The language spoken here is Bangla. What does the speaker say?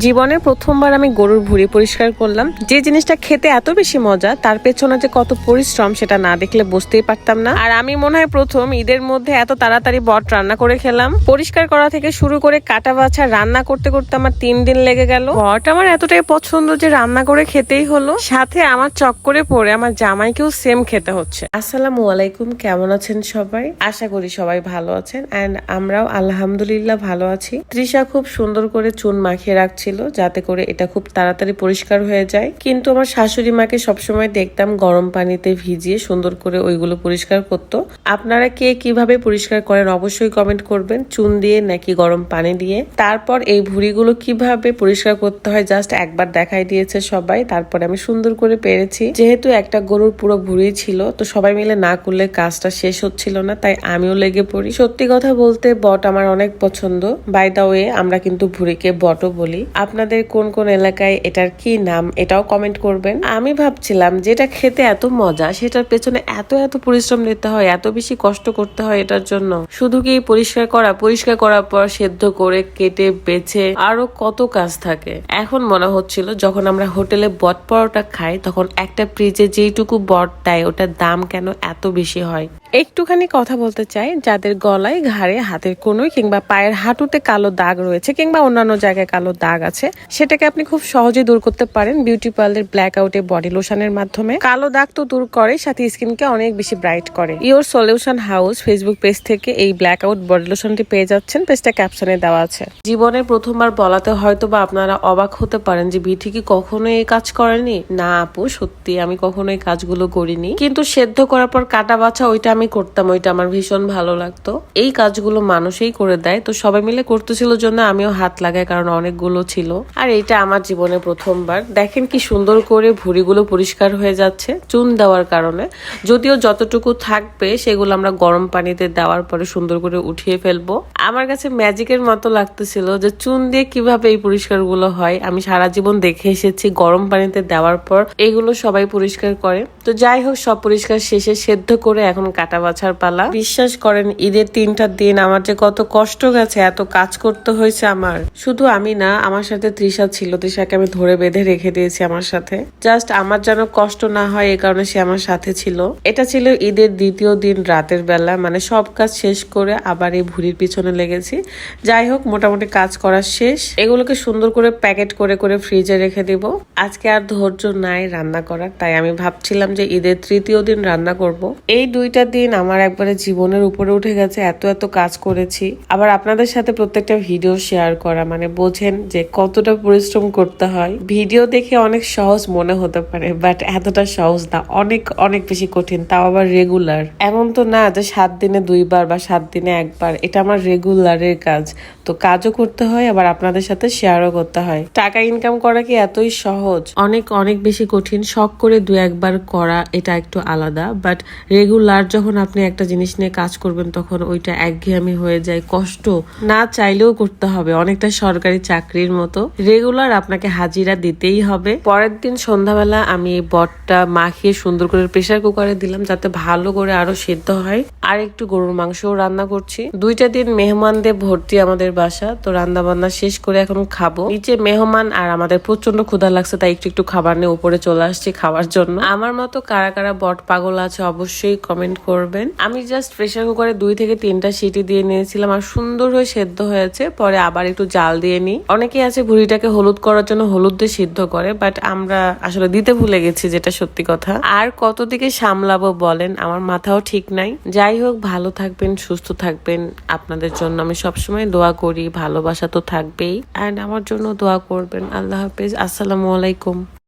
জীবনের প্রথমবার আমি গরুর ভুঁড়ি পরিষ্কার করলাম। যে জিনিসটা খেতে এত বেশি মজা, তার পেছনে যে কত পরিশ্রম সেটা না দেখলে বুঝতেই পারতাম না। আর আমি মনে হয় প্রথম ঈদের মধ্যে এত তাড়াতাড়ি বট রান্না করে খেলাম। পরিষ্কার করা থেকে শুরু করে কাটা বাছা রান্না করতে করতে আমার তিন দিন লেগে গেল। বট আমার এতটাই পছন্দ যে রান্না করে খেতেই হলো। সাথে আমার চক করে পড়ে আমার জামাইকেও সেম খেতে হচ্ছে। আসসালামু আলাইকুম, কেমন আছেন সবাই? আশা করি সবাই ভালো আছেন। এন্ড আমরাও আলহামদুলিল্লাহ ভালো আছি। তৃষা খুব সুন্দর করে চুন মাখিয়ে রাখছিল যাতে করে এটা খুব তাড়াতাড়ি পরিষ্কার হয়ে যায়। কিন্তু আমার শাশুড়ি মাকে সবসময় দেখতাম গরম পানিতে ভিজিয়ে সুন্দর করে ওইগুলো পরিষ্কার করতো। আপনারা কে কীভাবে পরিষ্কার করেন অবশ্যই কমেন্ট করবেন, চুন দিয়ে নাকি গরম পানি দিয়ে। তারপর এই ভুড়িগুলো কীভাবে পরিষ্কার করতে হয় জাস্ট একবার দেখাই দিয়েছে সবাই, তারপরে আমি সুন্দর করে পেরেছি। যেহেতু একটা গরুর পুরো ভুড়ি ছিল, তো সবাই মিলে না করলে কাজটা শেষ হচ্ছিল না, তাই আমিও লেগে পড়ি। সত্যি কথা বলতে বট আমার অনেক পছন্দ। বাই দা ওয়ে আমরা কিন্তু ভুড়িকে বটও বলি। আপনাদের কোন কোন এলাকায় এটার কি নাম এটাও কমেন্ট করবেন। আমি ভাবছিলাম যেটা খেতে এত মজা, সেটার পেছনে এত এত পরিশ্রম নিতে হয়, এত বেশি কষ্ট করতে হয় এটার জন্য। শুধু কি পরিষ্কার করা, পরিষ্কার করার পর সেদ্ধ করে কেটে বেছে আরও কত কাজ থাকে। এখন মনে হচ্ছিল যখন আমরা হোটেলে বট পরোটা খাই, তখন একটা ফ্রিজে যেইটুকু বট দেয়, ওটার দাম কেন এত বেশি হয়? একটুখানি কথা বলতে চাই, যাদের গলায়, ঘাড়ে, হাতের কোনোই কিংবা পায়ের হাঁটুতে কালো দাগ রয়েছে কিংবা অন্যান্য জায়গায় কালো দাগ আছে সেটাকে আপনি খুব সহজে দূর করতে পারেন বিউটি পার্লার ব্ল্যাক আউটে বডি লোশনের মাধ্যমে। কালো দাগ তো দূর করে, সাথে স্কিনকে অনেক বেশি ব্রাইট করে। Your solution house Facebook page থেকে এই ব্ল্যাক আউট বডি লোশনটি পেয়ে যাচ্ছেন। পেজটা ক্যাপশনে দেওয়া আছে। জীবনের প্রথমবার বলাতে হয়তো বা আপনারা অবাক হতে পারেন যে বিথি কি কখনো এই কাজ করেনি? না আপু, সত্যি আমি কখনো এই কাজগুলো করিনি। কিন্তু সেদ্ধ করার পর কাটা বাছা ওইটা আমি করতাম, ওইটা আমার ভীষণ ভালো লাগতো। এই কাজগুলো মানুষই করে দেয়। তো সবাই মিলে করতেছিল জন্য আমিও হাত লাগাই, কারণ অনেকগুলো ছিল। আর এটা আমার জীবনে প্রথমবার। দেখেন কি সুন্দর করে ভুড়িগুলো পরিষ্কার হয়ে যাচ্ছে চুন দেওয়ার কারণে। যদিও যতটুকু থাকবে সেগুলো আমরা গরম পানিতে দেওয়ার পরে সুন্দর করে উঠিয়ে ফেলব। আমার কাছে ম্যাজিকের মতো লাগতেছিল যে চুন দিয়ে কীভাবে এই পরিষ্কারগুলো হয়। আমি সারা জীবন দেখে এসেছি গরম পানিতে দেওয়ার পর এগুলো সবাই পরিষ্কার করে। তো যাই হোক, সব পরিষ্কার শেষে সেদ্ধ করে এখন কাটা বাছার পালা। বিশ্বাস করেন, ঈদের তিনটা দিন আমার যে কত কষ্ট গেছে, এত কাজ করতে হয়েছে আমার। শুধু আমি না, আমার সাথে তৃষা ছিল। তৃষাকে আমি ধরে বেঁধে রেখে দিয়েছি আমার সাথে। জাস্ট আমার যেন কষ্ট না হয় এই কারণে সে আমার সাথে ছিল। এটা ছিল ঈদের দ্বিতীয় দিন রাতের বেলা। মানে সব কাজ শেষ করে আবার এই ভুড়ির পিছনে লেগেছি। যাই হোক, মোটামুটি কাজ করা শেষ। এগুলোকে সুন্দর করে প্যাকেট করে করে ফ্রিজে রেখে দিব। আজকে আর ধৈর্য নাই রান্না করার। তাই আমি ভাবছিলাম যে ঈদের তৃতীয় দিন রান্না করব। এই দুইটা দিন আমার একবারে জীবনের উপরে উঠে গেছে। এত এত কাজ করেছি। আবার আপনাদের সাথে প্রত্যেকটা ভিডিও শেয়ার করা। মানে বোঝেন যে কতটা পরিশ্রম করতে হয়। ভিডিও দেখে অনেক সহজ মনে হতে পারে বাট এতটা সহজ না। অনেক অনেক বেশি কঠিন, তাও আবার রেগুলার এমন তো না যে সাত দিনে দুইবার বা সাত দিনে একবার, এটা আমার রেগুলারের কাজ। তো কাজও করতে হয়, আবার আপনাদের সাথে শেয়ারও করতে হয়। টাকা ইনকাম করা কি এতই সহজ? অনেক অনেক বেশি কঠিন, শখ করে দু একবার করা এটা একটু আলাদা বাট রেগুলার যখন আপনি একটা জিনিস নিয়ে কাজ করবেন, তখন ওইটা একঘেয়েমি হয়ে যায়, কষ্ট না চাইলেও করতে হবে। অনেকটা সরকারি চাকরির মতো। রেগুলার আপনাকে হাজিরা দিতেই হবে। পরের দিন সন্ধ্যাবেলা আমি এই বটটা মাখিয়ে সুন্দর করে প্রেসার কুকারে দিলাম যাতে ভালো করে আরও সেদ্ধ হয়। আর একটু গরুর মাংসও রান্না করছি। দুইটা দিন মেহমানদের ভর্তি আমাদের বাসা। তো রান্না বান্না শেষ করে এখন খাব। নিচে মেহমান আর আমাদের প্রচণ্ড ক্ষুধা লাগছে, তাই একটু একটু খাবার নিয়ে উপরে চলে আসছি খাওয়ার জন্য। আমার মতো কারা কারা বট পাগল আছে অবশ্যই কমেন্ট করবেন। আমি জাস্ট প্রেসার কুকারে দুই থেকে তিনটা সিটি দিয়ে নিয়েছিলাম আর সুন্দর হয়ে সেদ্ধ হয়েছে। পরে আবার একটু জাল দিয়ে নিই। আছে, ভুড়িটাকে হলুদ করার জন্য হলুদ দিয়ে সিদ্ধ করে বাট আমরা আসলে দিতে ভুলে গেছি যেটা সত্যি কথা। আর কত দিকে সামলাবো বলেন, আমার মাথাও ঠিক নাই। যাই হোক, ভালো থাকবেন, সুস্থ থাকবেন। আপনাদের জন্য আমি সবসময় দোয়া করি, ভালোবাসা তো থাকবেই। অ্যান্ড আমার জন্য দোয়া করবেন। আল্লাহ হাফিজ। আসসালামু আলাইকুম।